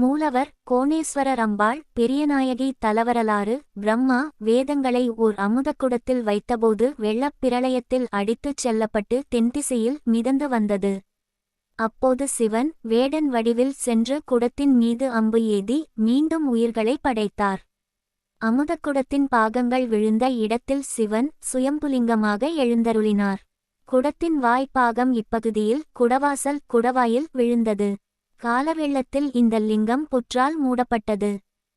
மூலவர் கோணேஸ்வரர் அம்பாள் பெரியநாயகி தலவரலாறு பிரம்மா வேதங்களை ஓர் அமுதக்குடத்தில் வைத்தபோது வெள்ளப் பிரளயத்தில் அடித்துச் செல்லப்பட்டு தென்திசையில் மிதந்து வந்தது. அப்போது சிவன் வேடன் வடிவில் சென்று குடத்தின் மீது அம்பு ஏதி மீண்டும் உயிர்களை படைத்தார். அமுதக்குடத்தின் பாகங்கள் விழுந்த இடத்தில் சிவன் சுயம்புலிங்கமாக எழுந்தருளினார். குடத்தின் வாய்ப்பாகம் இப்பகுதியில் குடவாசல் குடவாயில் விழுந்தது. காலவெள்ளத்தில் இந்த லிங்கம் புற்றால் மூடப்பட்டது.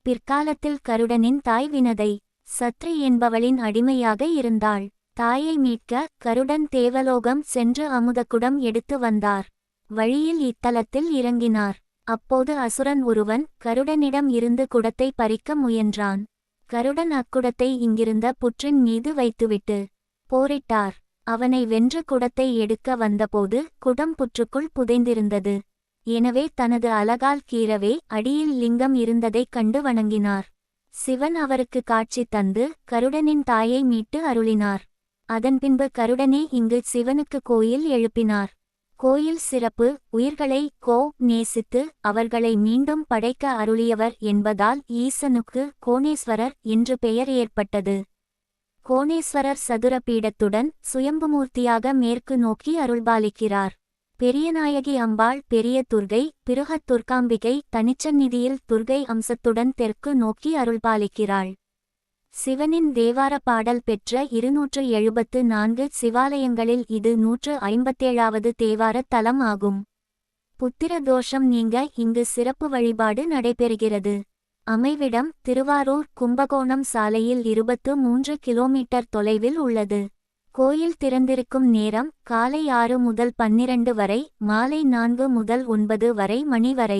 பிற்காலத்தில் கருடனின் தாய் வினதை சத்ரி என்பவளின் அடிமையாக இருந்தாள். தாயை மீட்க கருடன் தேவலோகம் சென்று அமுதக்குடம் எடுத்து வந்தார். வழியில் இத்தலத்தில் இறங்கினார். அப்போது அசுரன் ஒருவன் கருடனிடம் இருந்து குடத்தை பறிக்க முயன்றான். கருடன் அக்குடத்தை இங்கிருந்த புற்றின் மீது வைத்துவிட்டு போரிட்டார். அவனை வென்று குடத்தை எடுக்க வந்தபோது குடம் புற்றுக்குள் புதைந்திருந்தது. எனவே தனது அலகால் கீறவே அடியில் லிங்கம் இருந்ததைக் கண்டு வணங்கினார். சிவன் அவருக்கு காட்சி தந்து கருடனின் தாயை மீட்டு அருளினார். அதன்பின்பு கருடனே இங்கு சிவனுக்கு கோயில் எழுப்பினார். கோயில் சிறப்பு உயிர்களை கோ நேசித்து அவர்களை மீண்டும் படைக்க அருளியவர் என்பதால் ஈசனுக்கு கோணேஸ்வரர் என்று பெயர் ஏற்பட்டது. கோணேஸ்வரர் சதுர பீடத்துடன் சுயம்புமூர்த்தியாக மேற்கு நோக்கி அருள்பாலிக்கிறார். பெரியநாயகி அம்பாள் பெரிய துர்கை பிருகத் துர்காம்பிகை தனிச்சந்நிதியில் துர்கை அம்சத்துடன் தெற்கு நோக்கி அருள்பாலிக்கிறாள். சிவனின் தேவார பாடல் பெற்ற இருநூற்று எழுபத்து நான்கு சிவாலயங்களில் இது நூற்று ஐம்பத்தேழாவது தேவார தலம் ஆகும். புத்திர தோஷம் நீங்க இங்கு சிறப்பு வழிபாடு நடைபெறுகிறது. அமைவிடம் திருவாரூர் கும்பகோணம் சாலையில் இருபத்து மூன்று கிலோமீட்டர் தொலைவில் உள்ளது. கோயில் திறந்திருக்கும் நேரம் காலை ஆறு முதல் பன்னிரண்டு வரை மாலை நான்கு முதல் ஒன்பது வரை மணி வரை.